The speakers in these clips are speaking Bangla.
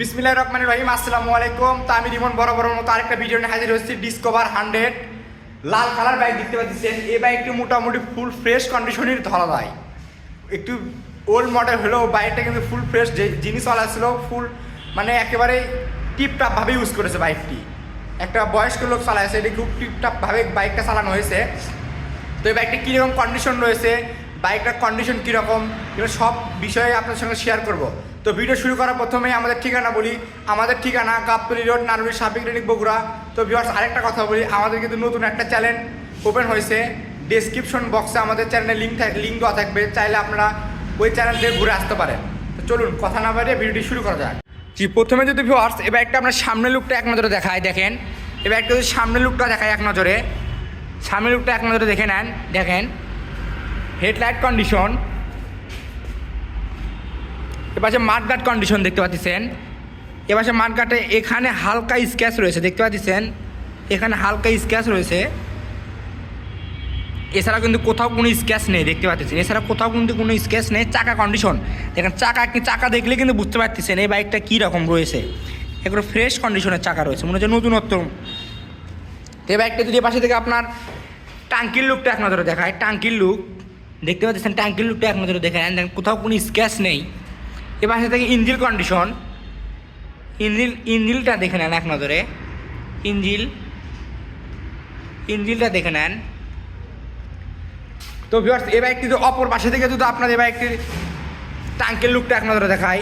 বিসমিল্লাহ রহমান রহিম আসসালামু আলাইকুম তো আমি রিমন বড় বড় মতো আরেকটা ভিডিও নিয়ে হাজির হচ্ছি ডিসকভার হান্ড্রেড লাল কালার বাইক দেখতে পাচ্ছেন। এই বাইকটি মোটামুটি ফুল ফ্রেশ কন্ডিশনের ধরা যায় একটু ওল্ড মডেল হলেও বাইকটা কিন্তু ফুল ফ্রেশ যে জিনিসওয়ালা ছিল ফুল মানে একেবারে টিপটাপভাবে ইউজ করেছে বাইকটি একটা বয়স্ক লোক চালাইছে এটি খুব টিপটাপভাবে বাইকটা চালানো হয়েছে। তো এই বাইকটা কীরকম কন্ডিশন রয়েছে বাইকটার কন্ডিশন কীরকম, এগুলো সব বিষয়ে আপনার সঙ্গে শেয়ার করব। তো ভিডিও শুরু করার প্রথমেই আমাদের ঠিকানা বলি। আমাদের ঠিকানা গাবতলি রোড নারুলি সাবিক ক্লিনিক বগুড়া। তো ভিউয়ার্স আরেকটা কথা বলি, আমাদের কিন্তু নতুন একটা চ্যানেল ওপেন হয়েছে। ডেসক্রিপশন বক্সে আমাদের চ্যানেলের লিঙ্ক লিঙ্ক দেওয়া থাকবে। চাইলে আপনারা ওই চ্যানেল থেকে ঘুরে আসতে পারেন। তো চলুন, কথা না বাড়িয়ে ভিডিওটি শুরু করা যাক। জি, প্রথমে যদি ভিউয়ার্স এবার একটা আপনার সামনের লুকটা এক নজরে দেখায়, দেখেন। এবার একটা যদি সামনের লুকটা দেখায় এক নজরে। সামনের লুকটা এক নজরে দেখে নেন, দেখেন। হেডলাইট কন্ডিশন এপাশে মাঠঘাট কন্ডিশন দেখতে পাচ্ছেন। এপাশে মাঠঘাটে এখানে হালকা স্ক্যাচ রয়েছে, দেখতে পাচ্ছেন? এখানে হালকা স্ক্যাচ রয়েছে। এছাড়া কিন্তু কোথাও কোনো স্ক্যাচ নেই, দেখতে পাচ্ছেন? এছাড়া কোথাও কিন্তু কোনো স্ক্যাচ নেই, চাকা কন্ডিশন দেখেন, চাকা চাকা দেখলে কিন্তু বুঝতে পারতেছেন এই বাইকটা কী রকম রয়েছে। এগুলো ফ্রেশ কন্ডিশনের চাকা রয়েছে, মনে হচ্ছে নতুনত্ব। এই বাইকটা যদি পাশে থেকে আপনার টাঙ্কির লুকটা এক নজরে দেখায়, টাঙ্কির লুক দেখতে পাচ্ছেন? টাঙ্কির লুকটা এক নজরে দেখায়। দেখেন, কোথাও কোনো স্ক্যাচ নেই। এ পাশে থেকে ইঞ্জিল কন্ডিশন ইঞ্জিল, ইঞ্জিলটা দেখে নেন এক নজরে। ইঞ্জিল, ইঞ্জিলটা দেখে নেন। তো ভিউয়ার্স এই বাইকটি তো অপর পাশে থেকে যদি আপনার এই বাইকটির টাঙ্কির লুকটা এক নজরে দেখাই।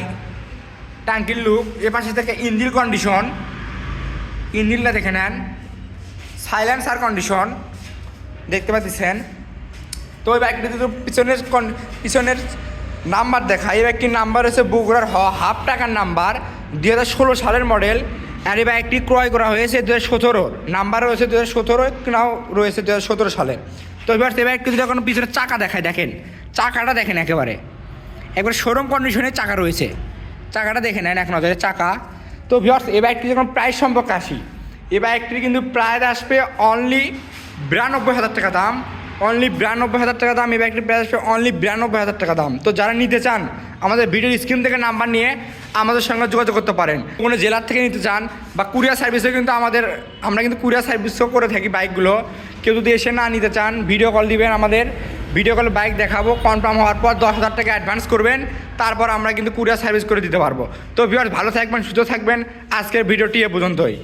টাঙ্কির লুক এ পাশে থেকে ইঞ্জিল কন্ডিশন ইঞ্জিলটা দেখে নেন। সাইলেন্সার কন্ডিশন দেখতে পাচ্ছেন? তো ওই বাইকটিতে তো পিছনের পিছনের নাম্বার দেখা। এই বাইকটির নাম্বার হচ্ছে বগুড়ার হ, হাফ টাকার নাম্বার, দুই হাজার ষোলো সালের মডেল। আর এই বাইকটি ক্রয় করা হয়েছে দু হাজার সতেরোর নাম্বার রয়েছে দু হাজার সতেরো কেনাও রয়েছে দু হাজার সতেরো সালে। তো এবার এই বাইকটি যদি এখন পিছনে চাকা দেখায়, দেখেন, চাকাটা দেখেন একেবারে। একবার শোরুম কন্ডিশনে চাকা রয়েছে। চাকাটা দেখে নেন এক নজরে, চাকা। তো ভিওর্স এই বাইকটি যখন প্রাইস সম্পর্কে আসি, এই বাইকটির কিন্তু প্রায় আসবে অনলি বিরানব্বই হাজার টাকা দাম। অনলি বিরানব্বই হাজার টাকা দাম, এই বাইকটির প্রাইস আসবে অনলি বিরানব্বই হাজার টাকা দাম। তো যারা নিতে চান, আমাদের ভিডিওর স্ক্রিন থেকে নাম্বার নিয়ে আমাদের সঙ্গে যোগাযোগ করতে পারেন। কোনো জেলার থেকে নিতে চান বা কুরিয়ার সার্ভিসে কিন্তু আমাদের, আমরা কিন্তু কুরিয়ার সার্ভিসও করে থাকি বাইকগুলো কেউ যদি এসে না নিতে চান ভিডিও কল দিবেন আমাদের। ভিডিও কল বাইক দেখাবো কনফার্ম হওয়ার পর দশ হাজার টাকা অ্যাডভান্স করবেন। তারপর আমরা কিন্তু কুরিয়ার সার্ভিস করে দিতে পারব। তো ভিউয়ার্স ভালো থাকবেন, সুস্থ থাকবেন। আজকের ভিডিওটি এ পর্যন্তই।